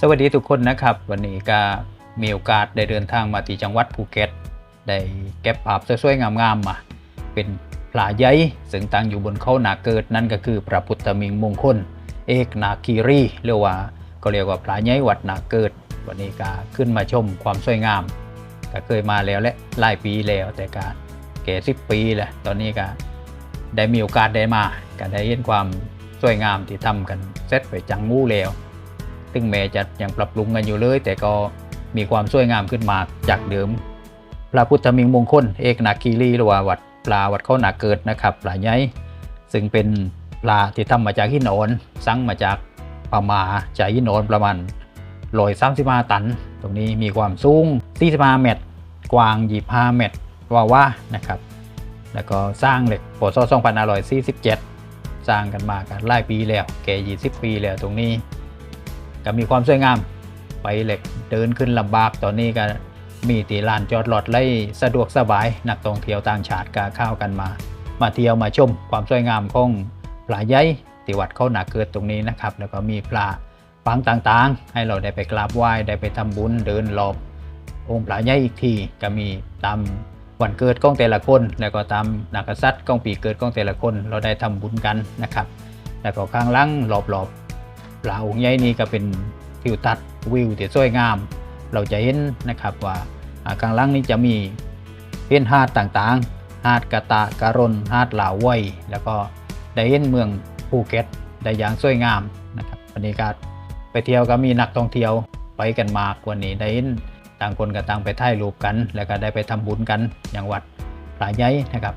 สวัสดีทุกคนนะครับ วันนี้ก็มีโอกาสได้เดินทางมาที่จังหวัดภูเก็ต ได้เก็บภาพสวยๆงามๆมา เป็นปลาใหญ่ซึ่งตั้งอยู่บนเขาหนาเกิดนั่นก็คือพระพุทธมิงมงคล เอกนาคีรีเรียกว่าก็เรียกว่าปลาใหญ่วัดนาเกิด วันนี้ก็ขึ้นมาชมความสวยงาม ก็เคยมาแล้วและหลายปีแล้วแต่การแก่สิบปีแหละตอนนี้ก็ได้มีโอกาสได้มาก็ได้เห็นความสวยงามที่ทำกันเสร็จไปจังงูแล้ว ซึ่งแม้จะยังปรับปรุงกันอยู่เลย แต่ก็มีความสวยงามขึ้นมาจากเดิม พระพุทธมิงมงคลเอกนาคีรีหรือว่าวัดปลาวัดเขาหนาเกิดนะครับปลาใหญ่ซึ่งเป็นปลาที่ทำมาจากหินอ่อนสั่งมาจากพม่าจากหินอ่อนประมาณร้อยสามสิบห้าตัน ตรงนี้มีความสูง45เมตร กว้าง25เมตรว่าว่านะครับ แล้วก็สร้างเหล็กปศ2547สร้างกันมากันหลายปีแล้วแก่20ปีแล้วตรงนี้ ก็มีความสวยงาม ไปเหล็กเดินขึ้นลำบากตอนนี้ก็มีตีลานจอดรถไล่สะดวกสบาย นักท่องเที่ยวต่างชาติก็เข้ากันมา มาเที่ยวมาชมความสวยงามของปลาใหญ่ที่วัดเขาหนาเกิดตรงนี้นะครับ แล้วก็มีปลาปางต่างๆ ให้เราได้ไปกราบไหว้ได้ไปทำบุญเดินรอบองค์พระใหญ่อีกทีก็มีตามวันเกิดของแต่ละคน แล้วก็ตามนักษัตริย์ของปีเกิดของแต่ละคน เราได้ทำบุญกันนะครับ แล้วก็ข้างล่างรอบๆ ลาองค์ใหญ่นี้ก็เป็นทิวทัศน์วิวที่สวยงาม เราจะเห็นนะครับว่าอ่างล่างนี้จะมีเป็นหาดต่างๆ หาดกะตะการนหาดลาวไวยแล้วก็ได้เห็นเมืองภูเก็ตได้อย่างสวยงามนะครับวันนี้ก็ไปเที่ยวก็มีนักท่องเที่ยวไปกันมากกว่านี้ได้เห็นต่างคนก็ต่างไปถ่ายรูปกัน แล้วก็ได้ไปทำบุญกันอย่างวัดปลาใหญ่นะครับ